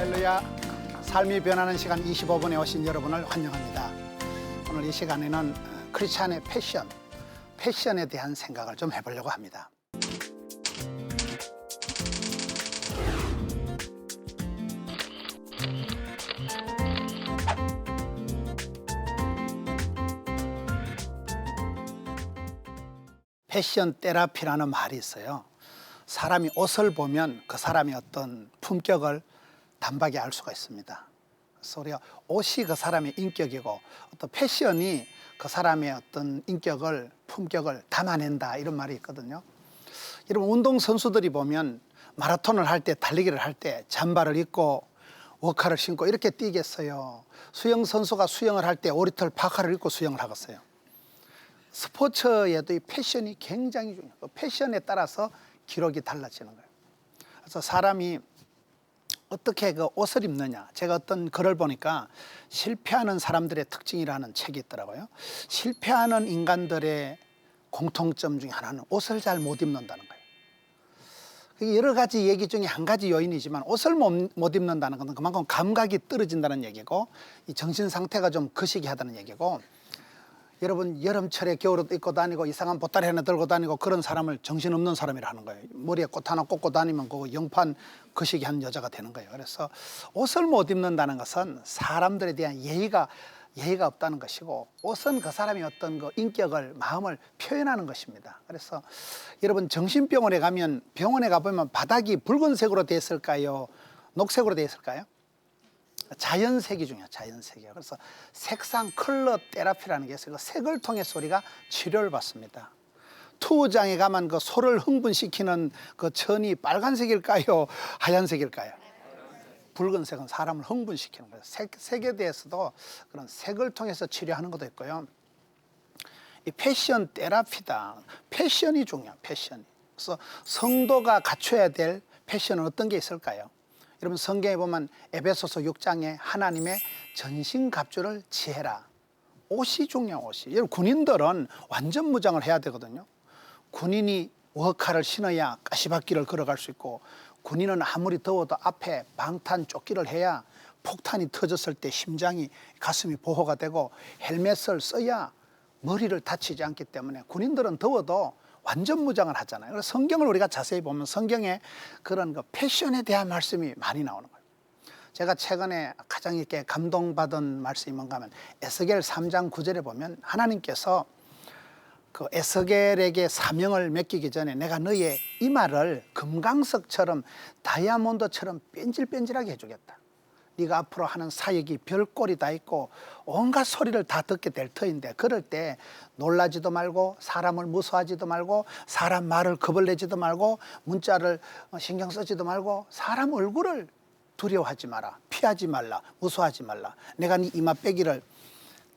할렐루야. 삶이 변하는 시간 25분에 오신 여러분을 환영합니다. 오늘 이 시간에는 어, 크리스찬의 패션, 패션에 대한 생각을 좀 해보려고 합니다. 패션 테라피라는 말이 있어요. 사람이 옷을 보면 그 사람의 어떤 품격을 단박에 알 수가 있습니다. 그래서 우리가 옷이 그 사람의 인격이고 어떤 패션이 그 사람의 어떤 인격을 품격을 담아낸다 이런 말이 있거든요. 여러분 운동 선수들이 보면 마라톤을 할 때 달리기를 할 때 잠바를 입고 워카를 신고 이렇게 뛰겠어요. 수영 선수가 수영을 할 때 오리털 파카를 입고 수영을 하겠어요. 스포츠에도 이 패션이 굉장히 중요해요. 그 패션에 따라서 기록이 달라지는 거예요. 그래서 사람이 어떻게 그 옷을 입느냐. 제가 어떤 글을 보니까 실패하는 사람들의 특징이라는 책이 있더라고요. 실패하는 인간들의 공통점 중에 하나는 옷을 잘 못 입는다는 거예요. 그게 여러 가지 얘기 중에 한 가지 요인이지만 옷을 못, 못 입는다는 것은 그만큼 감각이 떨어진다는 얘기고 이 정신 상태가 좀 거시기하다는 얘기고 여러분 여름철에 겨울옷 입고 다니고 이상한 보따리 하나 들고 다니고 그런 사람을 정신없는 사람이라 하는 거예요. 머리에 꽃 하나 꽂고 다니면 그거 영판 거시기 한 여자가 되는 거예요. 그래서 옷을 못 입는다는 것은 사람들에 대한 예의가 예의가 없다는 것이고 옷은 그 사람의 어떤 그 인격을 마음을 표현하는 것입니다. 그래서 여러분 정신병원에 가면 병원에 가보면 바닥이 붉은색으로 돼 있을까요? 녹색으로 돼 있을까요? 자연색이 중요해요. 자연색이요. 그래서 색상 컬러 테라피라는 게 있어요. 그 색을 통해서 우리가 치료를 받습니다. 투우장에 가면 그 소를 흥분시키는 그 천이 빨간색일까요? 하얀색일까요? 붉은색은 사람을 흥분시키는 거예요. 색, 색에 대해서도 그런 색을 통해서 치료하는 것도 있고요. 이 패션 테라피다. 패션이 중요해요. 패션이. 그래서 성도가 갖춰야 될 패션은 어떤 게 있을까요? 여러분 성경에 보면 에베소서 6장에 하나님의 전신갑주를 지해라. 옷이 중요한 옷이. 여러분 군인들은 완전 무장을 해야 되거든요. 군인이 워카를 신어야 가시밭길을 걸어갈 수 있고 군인은 아무리 더워도 앞에 방탄 조끼를 해야 폭탄이 터졌을 때 심장이 가슴이 보호가 되고 헬멧을 써야 머리를 다치지 않기 때문에 군인들은 더워도 완전 무장을 하잖아요. 그래서 성경을 우리가 자세히 보면 성경에 그런 그 패션에 대한 말씀이 많이 나오는 거예요. 제가 최근에 가장 이렇게 감동받은 말씀이 뭔가 하면 에스겔 3장 9절에 보면 하나님께서 그 에스겔에게 사명을 맡기기 전에 내가 너의 이마를 금강석처럼 다이아몬드처럼 뺀질뺀질하게 해주겠다. 네가 앞으로 하는 사역이 별꼴이 다 있고 온갖 소리를 다 듣게 될 터인데 그럴 때 놀라지도 말고 사람을 무서워하지도 말고 사람 말을 겁을 내지도 말고 문자를 신경 쓰지도 말고 사람 얼굴을 두려워하지 마라. 피하지 말라. 무서워하지 말라. 내가 네 이마 빼기를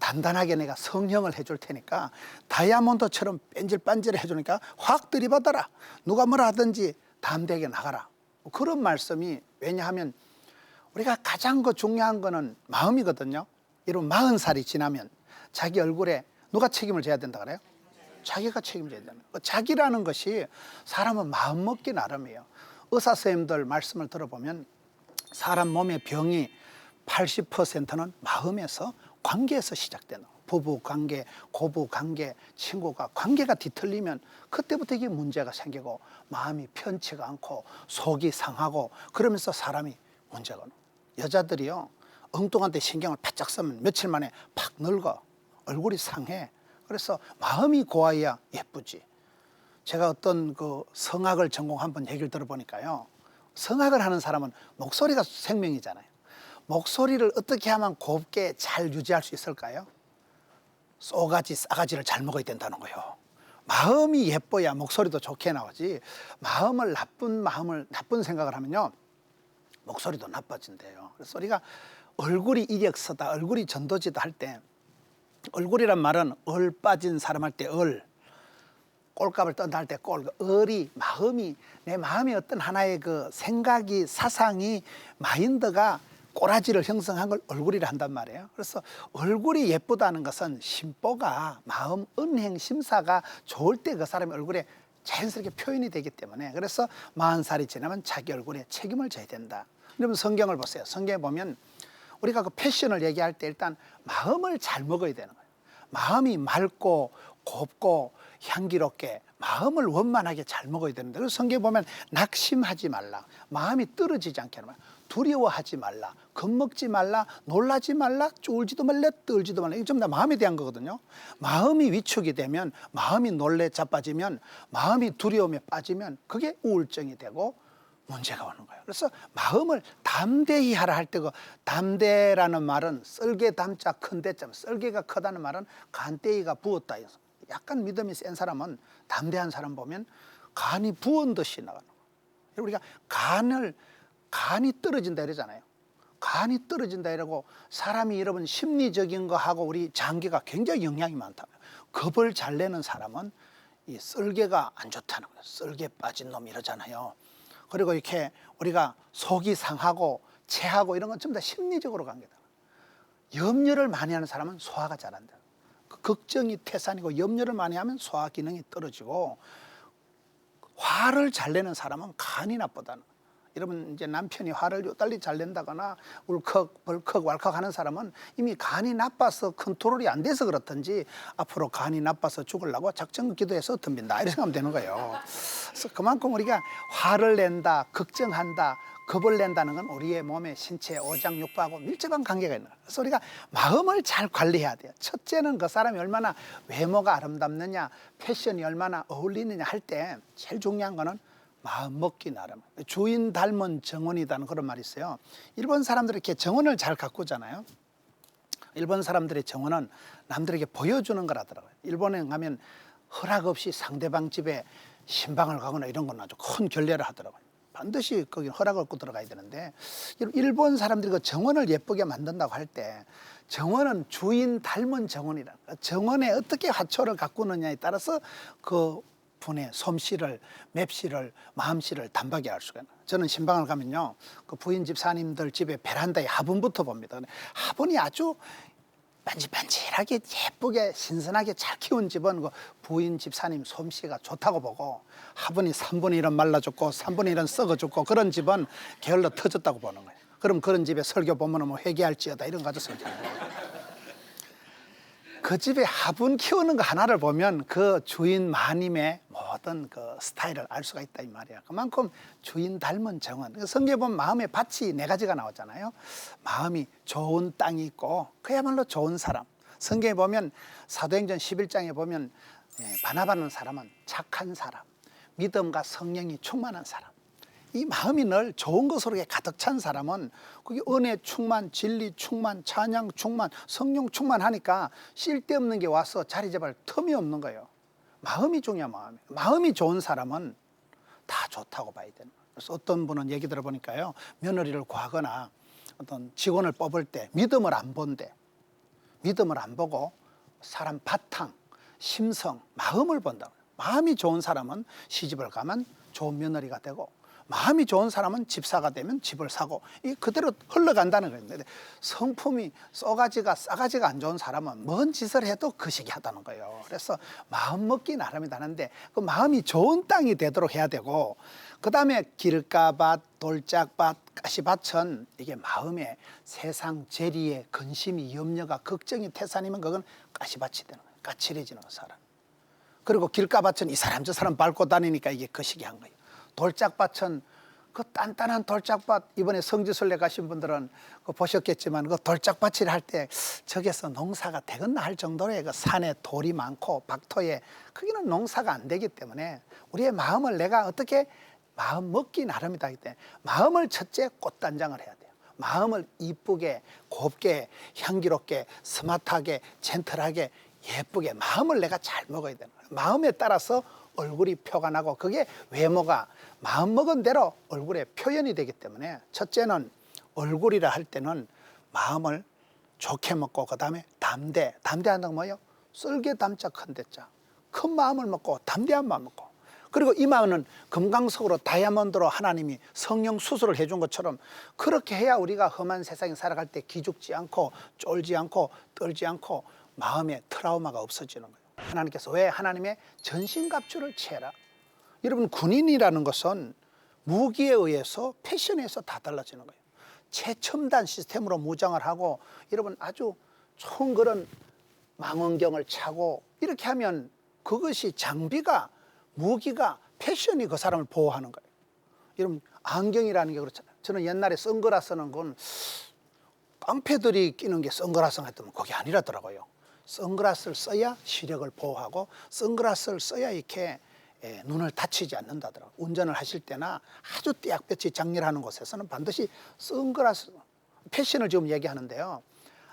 단단하게 내가 성형을 해줄 테니까 다이아몬드처럼 뺀질빤질 해주니까 확 들이받아라 누가 뭐라 하든지 담대하게 나가라 그런 말씀이 왜냐하면 우리가 가장 그 중요한 거는 마음이거든요. 여러분 마흔 살이 지나면 자기 얼굴에 누가 책임을 져야 된다 그래요? 자기가 책임져야 되는 거. 자기라는 것이 사람은 마음 먹기 나름이에요. 의사 선생님들 말씀을 들어보면 사람 몸의 병이 80%는 마음에서 관계에서 시작되는. 부부 관계, 고부 관계, 친구가 관계가 뒤틀리면 그때부터 이게 문제가 생기고 마음이 편치가 않고 속이 상하고 그러면서 사람이 문제가. 여자들이요 엉뚱한 데 신경을 바짝 쓰면 며칠 만에 팍 늙어 얼굴이 상해 그래서 마음이 고와야 예쁘지 제가 어떤 그 성악을 전공 한번 얘기를 들어보니까요 성악을 하는 사람은 목소리가 생명이잖아요 목소리를 어떻게 하면 곱게 잘 유지할 수 있을까요? 쏘가지 싸가지를 잘 먹어야 된다는 거예요 마음이 예뻐야 목소리도 좋게 나오지 마음을 나쁜 마음을 나쁜 생각을 하면요 목소리도 나빠진대요. 그래서 우리가 얼굴이 이력서다, 얼굴이 전도지다 할 때 얼굴이란 말은 얼 빠진 사람 할 때 얼, 꼴값을 떤다 할 때 꼴, 얼이 마음이 내 마음이 어떤 하나의 그 생각이 사상이 마인드가 꼬라지를 형성한 걸 얼굴이라 한단 말이에요. 그래서 얼굴이 예쁘다는 것은 심보가 마음 은행 심사가 좋을 때 그 사람의 얼굴에 자연스럽게 표현이 되기 때문에 그래서 마흔 살이 지나면 자기 얼굴에 책임을 져야 된다. 여러분 성경을 보세요. 성경에 보면 우리가 그 패션을 얘기할 때 일단 마음을 잘 먹어야 되는 거예요. 마음이 맑고 곱고 향기롭게 마음을 원만하게 잘 먹어야 되는데 그래서 성경에 보면 낙심하지 말라. 마음이 떨어지지 않게 하는 거야. 두려워하지 말라. 겁먹지 말라. 놀라지 말라. 쫄지도 말라. 떨지도 말라. 이게 전부 다 마음에 대한 거거든요. 마음이 위축이 되면 마음이 놀래 자빠지면 마음이 두려움에 빠지면 그게 우울증이 되고 문제가 오는 거예요. 그래서 마음을 담대히 하라 할 때그 담대라는 말은 썰개 담자 큰 대자 썰개가 크다는 말은 간대기가 부었다. 약간 믿음이 센 사람은 담대한 사람 보면 간이 부은 듯이 나가는 거예요. 우리가 간을 간이 떨어진다 이러잖아요. 간이 떨어진다 이러고 사람이 여러분 심리적인 거하고 우리 장기가 굉장히 영향이 많다. 겁을 잘 내는 사람은 이 썰개가 안 좋다는 거예요. 썰개 빠진 놈 이러잖아요. 그리고 이렇게 우리가 속이 상하고 체하고 이런 건 전부 다 심리적으로 간 거다. 염려를 많이 하는 사람은 소화가 잘 안 돼. 그 걱정이 태산이고 염려를 많이 하면 소화 기능이 떨어지고 화를 잘 내는 사람은 간이 나쁘다는. 여러분 이제 남편이 화를 요달리 잘 낸다거나 울컥 벌컥 왈컥 하는 사람은 이미 간이 나빠서 컨트롤이 안 돼서 그렇든지 앞으로 간이 나빠서 죽으려고 작정 기도해서 덤빈다 이렇게 생각하면 되는 거예요. 그래서 그만큼 우리가 화를 낸다, 걱정한다, 겁을 낸다는 건 우리의 몸의 신체 오장육부하고 밀접한 관계가 있는 거예요. 그래서 우리가 마음을 잘 관리해야 돼요. 첫째는 그 사람이 얼마나 외모가 아름답느냐, 패션이 얼마나 어울리느냐 할 때 제일 중요한 거는 마음 먹기 나름. 주인 닮은 정원이라는 그런 말이 있어요. 일본 사람들이 이렇게 정원을 잘 가꾸잖아요. 일본 사람들의 정원은 남들에게 보여주는 거라더라고요. 일본에 가면 허락 없이 상대방 집에 신방을 가거나 이런 건 아주 큰 결례를 하더라고요. 반드시 거기 허락을 얻고 들어가야 되는데 일본 사람들이 그 정원을 예쁘게 만든다고 할 때 정원은 주인 닮은 정원이라 정원에 어떻게 화초를 가꾸느냐에 따라서 그 분의 솜씨를 맵씨를 마음씨를 단박에 알 수가 있는 저는 신방을 가면요 그 부인 집사님들 집에 베란다에 화분부터 봅니다. 화분이 아주 반질반질하게 예쁘게 신선하게 잘 키운 집은 그 부인 집사님 솜씨가 좋다고 보고 화분이 3분의 1은 말라졌고 3분의 1은 썩어졌고 그런 집은 게을러 터졌다고 보는 거예요. 그럼 그런 집에 설교 보면 뭐 회개할지어다 이런 거 가지고 설교 그 집에 화분 키우는 거 하나를 보면 그 주인 마님의 모든 그 스타일을 알 수가 있다 이 말이야. 그만큼 주인 닮은 정원. 성경에 보면 마음의 밭이 네 가지가 나오잖아요. 마음이 좋은 땅이 있고 그야말로 좋은 사람. 성경에 보면 사도행전 11장에 보면 예, 바나바는 사람은 착한 사람, 믿음과 성령이 충만한 사람. 이 마음이 늘 좋은 것으로 가득 찬 사람은 그게 은혜 충만, 진리 충만, 찬양 충만, 성령 충만하니까 쓸데없는 게 와서 자리 잡을 틈이 없는 거예요. 마음이 중요한 마음이. 마음이 좋은 사람은 다 좋다고 봐야 되는 거예요. 그래서 어떤 분은 얘기 들어보니까요. 며느리를 구하거나 어떤 직원을 뽑을 때 믿음을 안 본대. 믿음을 안 보고 사람 바탕, 심성, 마음을 본다. 마음이 좋은 사람은 시집을 가면 좋은 며느리가 되고 마음이 좋은 사람은 집사가 되면 집을 사고 이 그대로 흘러간다는 거예요. 성품이 쏘가지가 싸가지가 안 좋은 사람은 뭔 짓을 해도 거시기 하다는 거예요. 그래서 마음 먹기 나름이다는데 그 마음이 좋은 땅이 되도록 해야 되고 그 다음에 길가밭, 돌짝밭, 가시밭은 이게 마음에 세상 재리에 근심이 염려가 걱정이 태산이면 그건 가시밭이 되는 거예요. 까칠해지는 사람. 그리고 길가밭은 이 사람 저 사람 밟고 다니니까 이게 거시기 한 거예요. 돌짝밭은 그 단단한 돌짝밭 이번에 성지순례 가신 분들은 그 보셨겠지만 그 돌짝밭을 할 때 저기서 농사가 되겠나 할 정도의 그 산에 돌이 많고 박토에 거기는 농사가 안 되기 때문에 우리의 마음을 내가 어떻게 마음 먹기 나름이다 할때 마음을 첫째 꽃단장을 해야 돼요. 마음을 이쁘게 곱게 향기롭게 스마트하게 젠틀하게 예쁘게 마음을 내가 잘 먹어야 되는 거예요. 마음에 따라서 얼굴이 표가 나고 그게 외모가 마음먹은 대로 얼굴에 표현이 되기 때문에 첫째는 얼굴이라 할 때는 마음을 좋게 먹고 그 다음에 담대 담대한다고 뭐예요? 썰게 담자 큰 대자 큰 마음을 먹고 담대한 마음 먹고 그리고 이 마음은 금강석으로 다이아몬드로 하나님이 성령 수술을 해준 것처럼 그렇게 해야 우리가 험한 세상에 살아갈 때 기죽지 않고 쫄지 않고 떨지 않고 마음에 트라우마가 없어지는 거예요. 하나님께서 왜 하나님의 전신갑주를 채라? 여러분 군인이라는 것은 무기에 의해서 패션에서 다 달라지는 거예요. 최첨단 시스템으로 무장을 하고 여러분 아주 좋은 그런 망원경을 차고 이렇게 하면 그것이 장비가 무기가 패션이 그 사람을 보호하는 거예요. 여러분 안경이라는 게 그렇잖아요. 저는 옛날에 선글라스는 건 깡패들이 끼는 게 선글라스 같으면 그게 아니라더라고요. 선글라스를 써야 시력을 보호하고 선글라스를 써야 이렇게 예, 눈을 다치지 않는다더라고요. 운전을 하실 때나 아주 띠약볕이 장렬하는 곳에서는 반드시 선글라스 패션을 지금 얘기하는데요.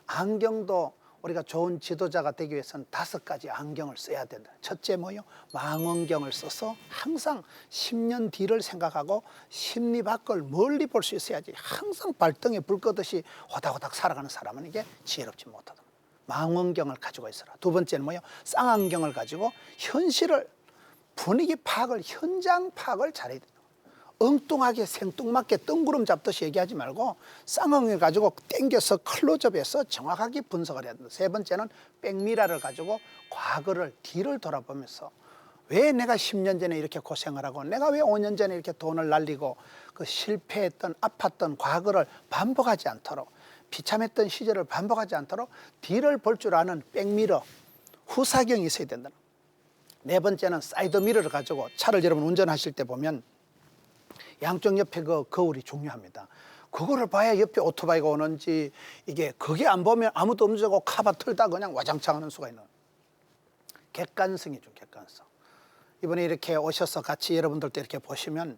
안경도 우리가 좋은 지도자가 되기 위해서는 다섯 가지 안경을 써야 된다. 첫째 뭐요? 망원경을 써서 항상 10년 뒤를 생각하고 심리 밖을 멀리 볼 수 있어야지. 항상 발등에 불 끄듯이 호닥호닥 살아가는 사람은 이게 지혜롭지 못하다. 망원경을 가지고 있어라. 두 번째는 뭐요? 쌍안경을 가지고 현실을 분위기 파악을 현장 파악을 잘해야 돼요. 엉뚱하게 생뚱맞게 뜬구름 잡듯이 얘기하지 말고 쌍엉을 가지고 땡겨서 클로즈업해서 정확하게 분석을 해야 된다. 세 번째는 백미라를 가지고 과거를 뒤를 돌아보면서 왜 내가 10년 전에 이렇게 고생을 하고 내가 왜 5년 전에 이렇게 돈을 날리고 그 실패했던 아팠던 과거를 반복하지 않도록 비참했던 시절을 반복하지 않도록 뒤를 볼 줄 아는 백미러 후사경이 있어야 된다. 네 번째는 사이드 미러를 가지고 차를 여러분 운전하실 때 보면 양쪽 옆에 그 거울이 중요합니다. 그거를 봐야 옆에 오토바이가 오는지 이게 그게 안 보면 아무도 없는 카바 틀다 그냥 와장창 하는 수가 있는 객관성이죠 객관성. 이번에 이렇게 오셔서 같이 여러분들도 이렇게 보시면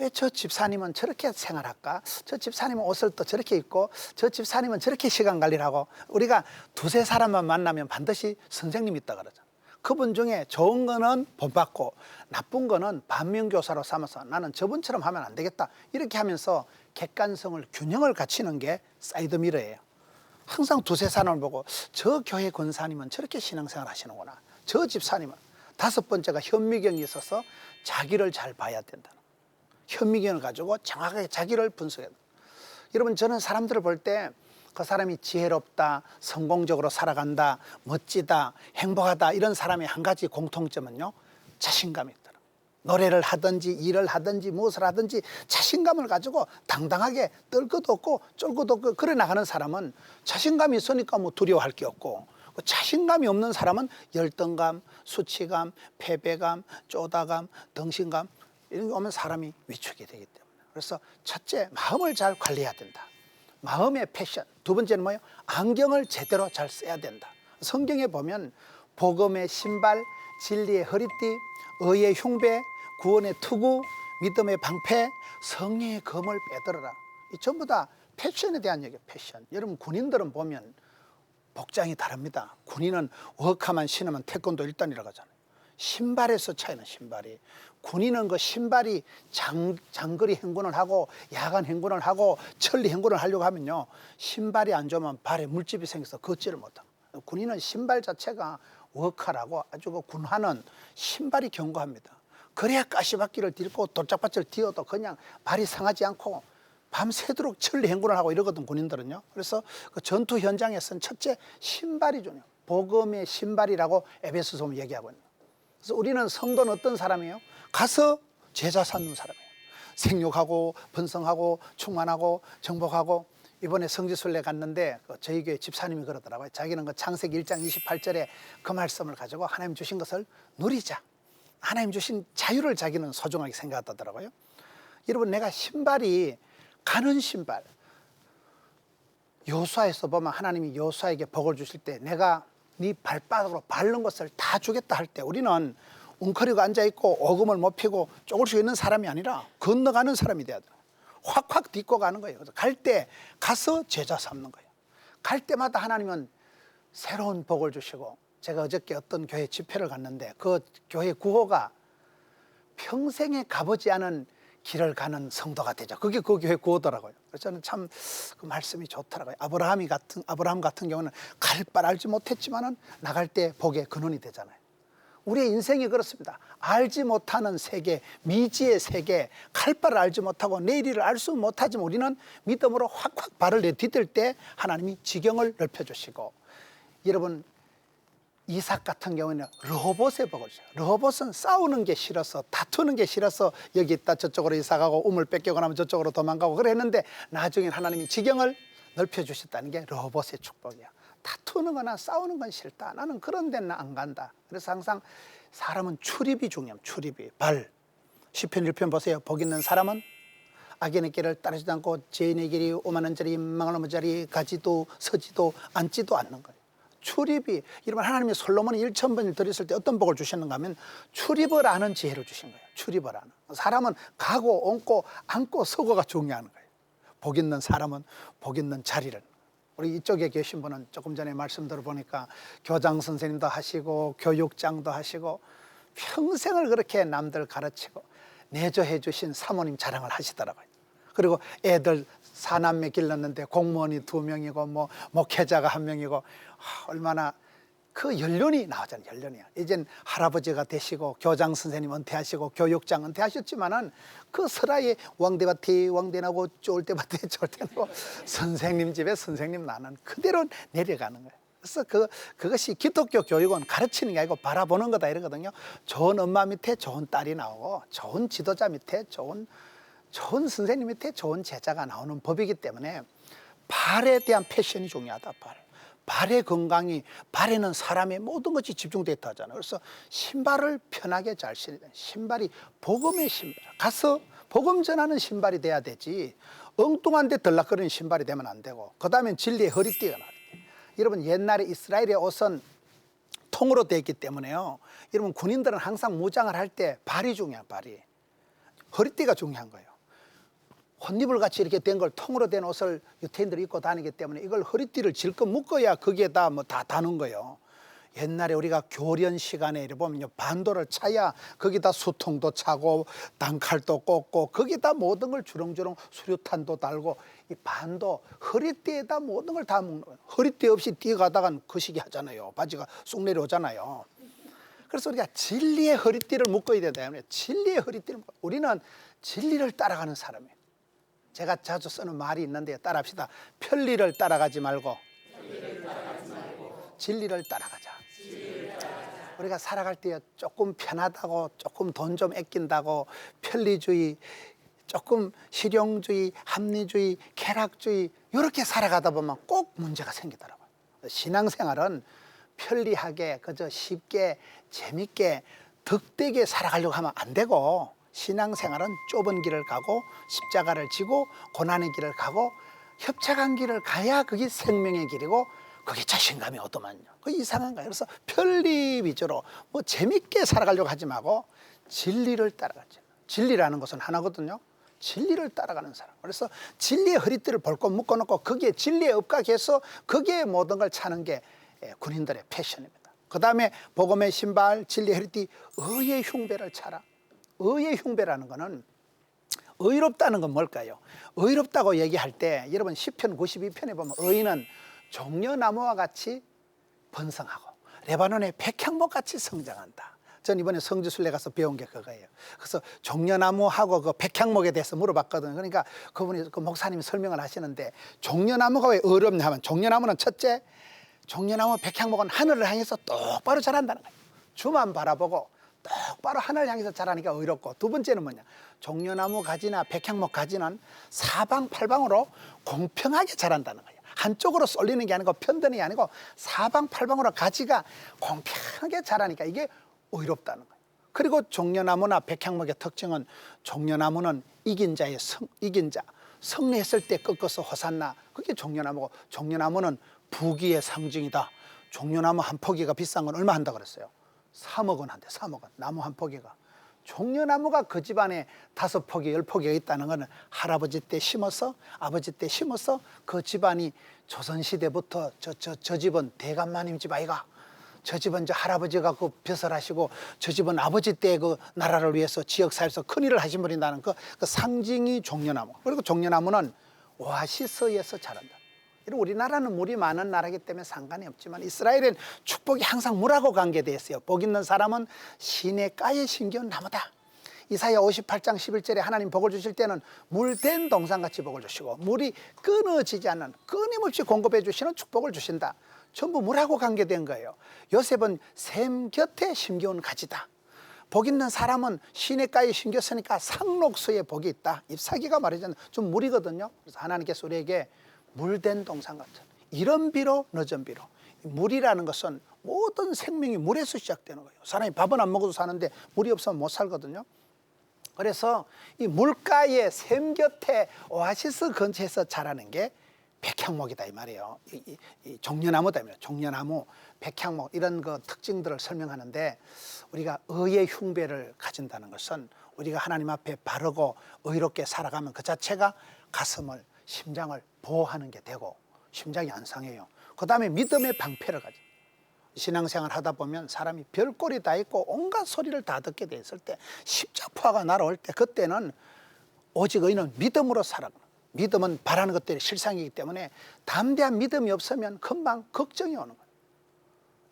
왜 저 집사님은 저렇게 생활할까? 저 집사님은 옷을 또 저렇게 입고 저 집사님은 저렇게 시간 관리를 하고 우리가 두세 사람만 만나면 반드시 선생님 있다 그러죠. 그분 중에 좋은 거는 본받고 나쁜 거는 반면교사로 삼아서 나는 저분처럼 하면 안 되겠다. 이렇게 하면서 객관성을 균형을 갖추는 게 사이드미러예요. 항상 두세 사람을 보고 저 교회 권사님은 저렇게 신앙생활 하시는구나. 저 집사님은 다섯 번째가 현미경이 있어서 자기를 잘 봐야 된다. 현미경을 가지고 정확하게 자기를 분석해야. 여러분 저는 사람들을 볼때 그 사람이 지혜롭다, 성공적으로 살아간다, 멋지다, 행복하다 이런 사람의 한 가지 공통점은요 자신감이 있더라. 노래를 하든지 일을 하든지 무엇을 하든지 자신감을 가지고 당당하게 떨 것도 없고 쫄 것도 없고 그래 나가는 사람은 자신감이 있으니까 뭐 두려워할 게 없고 그 자신감이 없는 사람은 열등감, 수치감, 패배감, 쪼다감, 덩신감 이런 게 오면 사람이 위축이 되기 때문에 그래서 첫째 마음을 잘 관리해야 된다. 마음의 패션. 두 번째는 뭐예요? 안경을 제대로 잘 써야 된다. 성경에 보면 복음의 신발, 진리의 허리띠, 의의 흉배, 구원의 투구, 믿음의 방패, 성령의 검을 빼들어라. 이 전부 다 패션에 대한 얘기예요. 패션. 여러분 군인들은 보면 복장이 다릅니다. 군인은 워카만 신으면 태권도 일단이라고 하잖아요. 신발에서 차이는 신발이. 군인은 그 신발이 장, 장거리 행군을 하고 야간 행군을 하고 천리 행군을 하려고 하면요. 신발이 안 좋으면 발에 물집이 생겨서 걷지를 못합니다. 군인은 신발 자체가 워카라고 아주 그 군화는 신발이 견고합니다. 그래야 가시밭길을 딛고 돌짝밭을 뛰어도 그냥 발이 상하지 않고 밤새도록 천리 행군을 하고 이러거든 군인들은요. 그래서 그 전투 현장에서는 첫째 신발이 중요. 복음의 신발이라고 에베소서 얘기하고 있는. 그래서 우리는 성도는 어떤 사람이에요? 가서 제자 삼는 사람이에요. 생육하고 번성하고 충만하고 정복하고 이번에 성지순례 갔는데 그 저희 교회 집사님이 그러더라고요. 자기는 그 창세기 1장 28절에 그 말씀을 가지고 하나님 주신 것을 누리자. 하나님 주신 자유를 자기는 소중하게 생각하더라고요. 여러분 내가 신발이 가는 신발. 요수아에서 보면 하나님이 요수아에게 복을 주실 때 내가 네 발바닥으로 밟는 것을 다 주겠다 할 때 우리는 웅크리고 앉아 있고 오금을 못 피고 쪼글 수 있는 사람이 아니라 건너가는 사람이 돼야 돼. 확확 딛고 가는 거예요. 그래서 갈 때 가서 제자 삼는 거예요. 갈 때마다 하나님은 새로운 복을 주시고 제가 어저께 어떤 교회 집회를 갔는데 그 교회 구호가 평생에 가보지 않은 길을 가는 성도가 되죠. 그게 그 교회 구호더라고요. 그래서 저는 참 그 말씀이 좋더라고요. 아브라함이 같은 아브라함 같은 경우는 갈 바를 알지 못했지만은 나갈 때 복의 근원이 되잖아요. 우리의 인생이 그렇습니다. 알지 못하는 세계, 미지의 세계, 갈 바를 알지 못하고 내일을 알 수 못하지만 우리는 믿음으로 확확 발을 내디딜 때 하나님이 지경을 넓혀주시고 여러분 이삭 같은 경우에는 로봇의 복을 줘요. 로봇은 싸우는 게 싫어서 다투는 게 싫어서 여기 있다 저쪽으로 이사가고 우물 뺏겨고 나면 저쪽으로 도망가고 그랬는데 나중에 하나님이 지경을 넓혀주셨다는 게 로봇의 축복이야. 다투는 거나 싸우는 건 싫다. 나는 그런 데는 안 간다. 그래서 항상 사람은 출입이 중요함. 출입이. 발. 시편 1편 보세요. 복 있는 사람은 악인의 길을 따르지도 않고 죄인의 길이 망할 자리 가지도 서지도 앉지도 않는 거예요. 출입이 이러면 하나님이 솔로몬이 1천 번을 드렸을 때 어떤 복을 주셨는가 하면 출입을 아는 지혜를 주신 거예요. 출입을 아는. 사람은 가고 얹고 앉고 서고가 중요한 거예요. 복 있는 사람은 복 있는 자리를. 우리 이쪽에 계신 분은 조금 전에 말씀 들어보니까 교장 선생님도 하시고 교육장도 하시고 평생을 그렇게 남들 가르치고 내조해 주신 사모님 자랑을 하시더라고요. 그리고 애들 사남매 길렀는데 공무원이 두 명이고 뭐 목회자가 한 명이고 아, 얼마나 그 연륜이 나오잖아요. 연륜이야. 이젠 할아버지가 되시고 교장 선생님 은퇴하시고 교육장 은퇴하셨지만은 그 설아의 왕대밭에 왕대나고 쫄대밭에 쫄대나고 선생님 집에 선생님 나는 그대로 내려가는 거예요. 그래서 그 그것이 기독교 교육은 가르치는 게 아니고 바라보는 거다 이러거든요. 좋은 엄마 밑에 좋은 딸이 나오고 좋은 지도자 밑에 좋은 좋은 선생님 밑에 좋은 제자가 나오는 법이기 때문에 발에 대한 패션이 중요하다. 발. 발의 건강이 발에는 사람의 모든 것이 집중되어 있다 하잖아요. 그래서 신발을 편하게 잘 돼. 신발이 복음의 신발. 가서 복음 전하는 신발이 돼야 되지. 엉뚱한 데 들락거리는 신발이 되면 안 되고. 그다음엔 진리의 허리띠가 나야 돼. 여러분 옛날에 이스라엘의 옷은 통으로 되어 있기 때문에요. 여러분 군인들은 항상 무장을 할 때 발이 중요한 발이. 허리띠가 중요한 거예요. 혼입을 같이 이렇게 된 걸 통으로 된 옷을 유태인들이 입고 다니기 때문에 이걸 허리띠를 질끈 묶어야 거기에다 뭐 다 다는 거예요. 옛날에 우리가 교련 시간에 이래 보면 반도를 차야 거기다 수통도 차고 단칼도 꽂고 거기다 모든 걸 주렁주렁 수류탄도 달고 이 반도 허리띠에다 모든 걸 다 묶는 거예요. 허리띠 없이 뛰어가다간 거시기 하잖아요. 바지가 쑥 내려오잖아요. 그래서 우리가 진리의 허리띠를 묶어야 되다 때문에 진리의 허리띠를. 우리는 진리를 따라가는 사람이에요. 제가 자주 쓰는 말이 있는데 따라합시다. 편리를 따라가지 말고 진리를 따라가자. 우리가 살아갈 때 조금 편하다고 조금 돈 좀 아낀다고 편리주의 조금 실용주의, 합리주의, 쾌락주의 이렇게 살아가다 보면 꼭 문제가 생기더라고요. 신앙생활은 편리하게 그저 쉽게 재밌게 덕되게 살아가려고 하면 안 되고 신앙생활은 좁은 길을 가고 십자가를 지고 고난의 길을 가고 협착한 길을 가야 그게 생명의 길이고 그게 자신감이 얻어만요. 그 이상한 거예요. 그래서 편리 위주로 뭐 재밌게 살아가려고 하지 말고 진리를 따라가죠. 진리라는 것은 하나거든요. 진리를 따라가는 사람. 그래서 진리의 허리띠를 벌컥 묶어놓고 거기에 진리에 업각해서 거기에 모든 걸 차는 게 예, 군인들의 패션입니다. 그 다음에 복음의 신발, 진리의 허리띠, 의의 흉배를 차라. 의의 흉배라는 것은 의롭다는 건 뭘까요? 의롭다고 얘기할 때 여러분 10편 92편에 보면 의인은 종려나무와 같이 번성하고 레바논의 백향목 같이 성장한다. 전 이번에 성지순례 가서 배운 게 그거예요. 그래서 종려나무하고 그 백향목에 대해서 물어봤거든요. 그러니까 그분이 그 목사님이 설명을 하시는데 종려나무가 왜 어렵냐 하면 종려나무는 첫째 종려나무 백향목은 하늘을 향해서 똑바로 자란다는 거예요. 주만 바라보고 똑바로 하늘을 향해서 자라니까 의롭고. 두 번째는 뭐냐? 종려나무 가지나 백향목 가지는 사방팔방으로 공평하게 자란다는 거예요. 한쪽으로 쏠리는 게 아니고 편드는 게 아니고 사방팔방으로 가지가 공평하게 자라니까 이게 의롭다는 거예요. 그리고 종려나무나 백향목의 특징은 종려나무는 이긴 자의 성, 이긴 자. 승리했을 때 꺾어서 호산나. 그게 종려나무고 종려나무는 부귀의 상징이다. 종려나무 한 포기가 비싼 건 얼마 한다 그랬어요 3억 원 한대, 3억 원. 나무 한 포기가. 종려나무가 그 집안에 다섯 포기, 열 포기가 있다는 것은 할아버지 때 심어서, 아버지 때 심어서 그 집안이 조선시대부터 저, 저, 저 집은 대감마님 집 아이가. 저 집은 저 할아버지가 그 벼슬 하시고 저 집은 아버지 때 그 나라를 위해서 지역사회에서 큰 일을 하신 분이라는 그, 그 상징이 종려나무. 그리고 종려나무는 오아시스에서 자란다. 우리나라는 물이 많은 나라이기 때문에 상관이 없지만 이스라엘은 축복이 항상 물하고 관계되어 있어요. 복 있는 사람은 시내가에 심겨운 나무다. 이사야 58장 11절에 하나님 복을 주실 때는 물된 동산같이 복을 주시고 물이 끊어지지 않는 끊임없이 공급해 주시는 축복을 주신다. 전부 물하고 관계된 거예요. 요셉은 샘 곁에 심겨온 가지다. 복 있는 사람은 시냇가에 심겼으니까 상록수에 복이 있다. 잎사귀가 말하자면 좀 물이거든요. 그래서 하나님께서 우리에게 물된 동산 같은 이런 비로 늦은 비로 물이라는 것은 모든 생명이 물에서 시작되는 거예요. 사람이 밥은 안 먹어도 사는데 물이 없으면 못 살거든요. 그래서 이 물가에 샘 곁에 오아시스 근처에서 자라는 게 백향목이다 이 말이에요. 이, 이, 이 종려나무다 이 말이에요. 종려나무, 백향목 이런 그 특징들을 설명하는데 우리가 의의 흉배를 가진다는 것은 우리가 하나님 앞에 바르고 의롭게 살아가면 그 자체가 가슴을 심장을 보호하는 게 되고 심장이 안 상해요. 그 다음에 믿음의 방패를 가진 신앙생활 하다 보면 사람이 별꼴이 다 있고 온갖 소리를 다 듣게 됐을 때 십자포화가 날아올 때 그때는 오직 의인은 믿음으로 살아가. 믿음은 바라는 것들이 실상이기 때문에 담대한 믿음이 없으면 금방 걱정이 오는 거예요.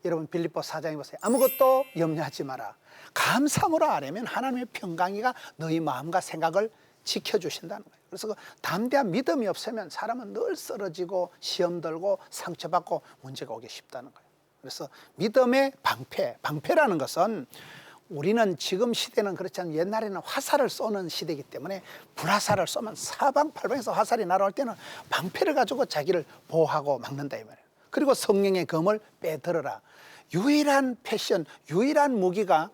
여러분 빌립보 사장에 보세요. 아무것도 염려하지 마라. 감사함으로 아뢰면 하나님의 평강이가 너희 마음과 생각을 지켜주신다는 거예요. 그래서 그 담대한 믿음이 없으면 사람은 늘 쓰러지고 시험 들고 상처받고 문제가 오기 쉽다는 거예요. 그래서 믿음의 방패, 방패라는 것은 우리는 지금 시대는 그렇지 않은 옛날에는 화살을 쏘는 시대이기 때문에 불화살을 쏘면 사방팔방에서 화살이 날아올 때는 방패를 가지고 자기를 보호하고 막는다 이 말이에요. 그리고 성령의 검을 빼들어라. 유일한 패션, 유일한 무기가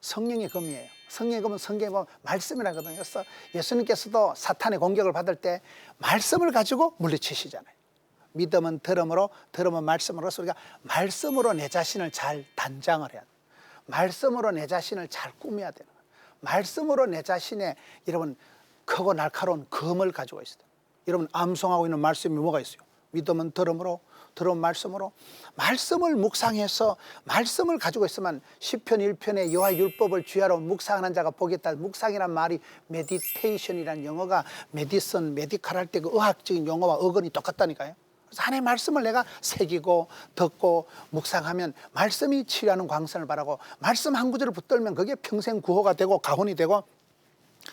성령의 검이에요. 검은 성경에 보면 말씀이라거든요. 그래서 예수님께서도 사탄의 공격을 받을 때 말씀을 가지고 물리치시잖아요. 믿음은 들음으로, 들음은 말씀으로서 우리가 말씀으로 내 자신을 잘 단장을 해야 돼. 말씀으로 내 자신을 잘 꾸며야 되는 거예요. 말씀으로 내 자신의 여러분 크고 날카로운 검을 가지고 있어요. 여러분 암송하고 있는 말씀이 뭐가 있어요? 믿음은 들음으로 들은 말씀으로 말씀을 묵상해서 말씀을 가지고 있으면 시편 1편에 여호와 율법을 주야로 묵상하는 자가 보겠다. 묵상이란 말이 메디테이션이란 영어가 메디슨, 메디칼 할 때 그 의학적인 용어와 어근이 똑같다니까요. 그래서 하나님의 말씀을 내가 새기고 듣고 묵상하면 말씀이 치유하는 광선을 바라고 말씀 한 구절을 붙들면 그게 평생 구호가 되고 가훈이 되고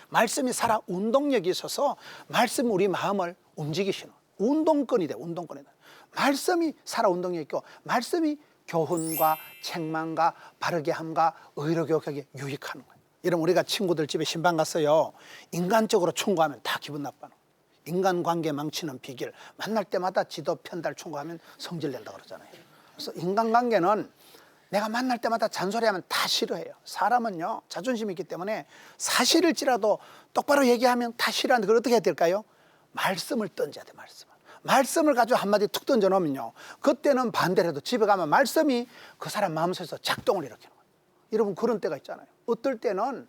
말씀이 살아 운동력이 있어서 말씀 우리 마음을 움직이시는 운동권이 돼 운동권이 돼 말씀이 살아 운동력 있고 말씀이 교훈과 책망과 바르게 함과 의로 교육하게 유익하는 거예요. 이런 우리가 친구들 집에 신방 갔어요. 인간적으로 충고하면 다 기분 나빠요. 인간관계 망치는 비결 만날 때마다 지도 편달 충고하면 성질 낸다 그러잖아요. 그래서 인간관계는 내가 만날 때마다 잔소리하면 다 싫어해요. 사람은요 자존심이 있기 때문에 사실일지라도 똑바로 얘기하면 다 싫어하는데 그걸 어떻게 해야 될까요? 말씀을 던져야 돼 말씀을. 말씀을 가지고 한마디 툭 던져 놓으면요. 그때는 반대로 해도 집에 가면 말씀이 그 사람 마음속에서 작동을 일으키는 거예요. 여러분 그런 때가 있잖아요. 어떨 때는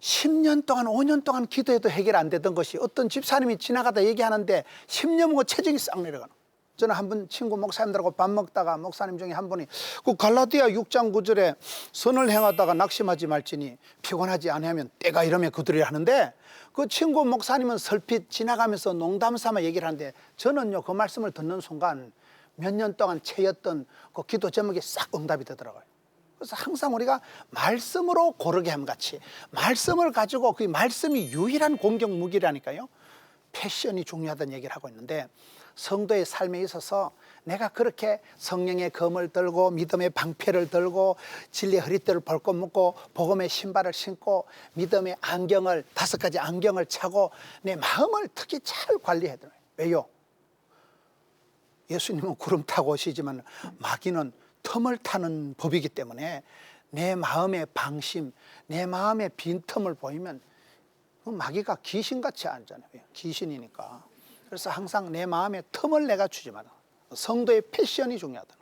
10년 동안, 5년 동안 기도해도 해결 안 되던 것이 어떤 집사님이 지나가다 얘기하는데 10년 먹고 체중이 싹 내려가는. 저는 한번 친구 목사님들하고 밥 먹다가 목사님 중에 한 분이 그 갈라디아 6장 9절에 선을 행하다가 낙심하지 말지니 피곤하지 아니하면 때가 이러면 그들이 하는데 그 친구 목사님은 설핏 지나가면서 농담 삼아 얘기를 하는데 저는요 그 말씀을 듣는 순간 몇 년 동안 채였던 그 기도 제목이 싹 응답이 되더라고요. 그래서 항상 우리가 말씀으로 고르게 함 같이 말씀을 가지고 그 말씀이 유일한 공격 무기라니까요. 패션이 중요하다는 얘기를 하고 있는데 성도의 삶에 있어서 내가 그렇게 성령의 검을 들고 믿음의 방패를 들고 진리의 허리띠를 벌것 묶고 복음의 신발을 신고 믿음의 안경을 다섯 가지 안경을 차고 내 마음을 특히 잘 관리해야 돼요. 왜요? 예수님은 구름 타고 오시지만 마귀는 틈을 타는 법이기 때문에 내 마음의 방심, 내 마음의 빈틈을 보이면 그 마귀가 귀신같이 앉잖아요. 귀신이니까. 그래서 항상 내 마음의 틈을 내가 주지 마라. 성도의 패션이 중요하다.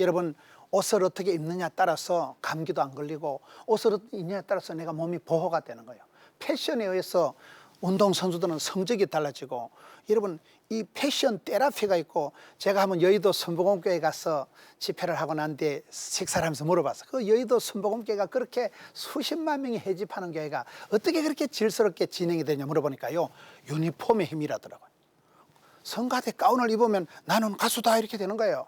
여러분 옷을 어떻게 입느냐 따라서 감기도 안 걸리고 옷을 입느냐에 따라서 내가 몸이 보호가 되는 거예요. 패션에 의해서 운동 선수들은 성적이 달라지고 여러분 이 패션 테라피가 있고 제가 한번 여의도 선보공교회 가서 집회를 하고 난 뒤에 식사를 하면서 물어봤어. 그 여의도 선보공교회가 그렇게 수십만 명이 해집하는 교회가 어떻게 그렇게 질스럽게 진행이 되냐 물어보니까요. 유니폼의 힘이라더라고요. 성가대 가운을 입으면 나는 가수다 이렇게 되는 거예요.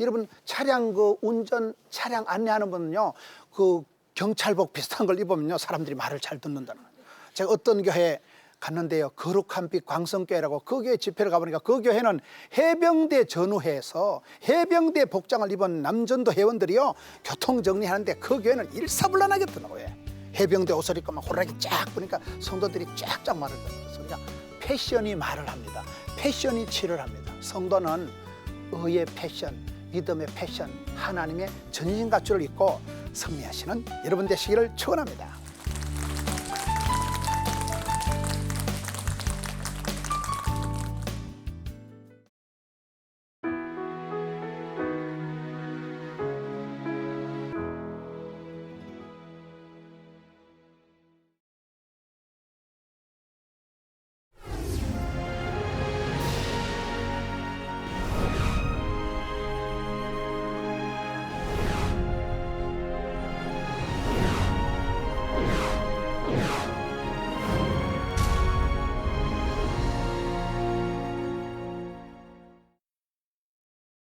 여러분 차량 그 운전 차량 안내하는 분은요 그 경찰복 비슷한 걸 입으면요 사람들이 말을 잘 듣는다는 거예요. 제가 어떤 교회 갔는데요. 거룩한 빛 광성교회라고 그 교회 집회를 가보니까 그 교회는 해병대 전후회에서 해병대 복장을 입은 남전도 회원들이요 교통 정리하는데 그 교회는 일사불란하겠더라고요. 해병대 옷을 입고 막 호랑이 쫙 보니까 성도들이 쫙쫙 말을 하는 거예요. 패션이 말을 합니다. 패션이 치를 합니다. 성도는 의의 패션, 믿음의 패션, 하나님의 전신갑주를 입고 승리하시는 여러분 되시기를 축원합니다.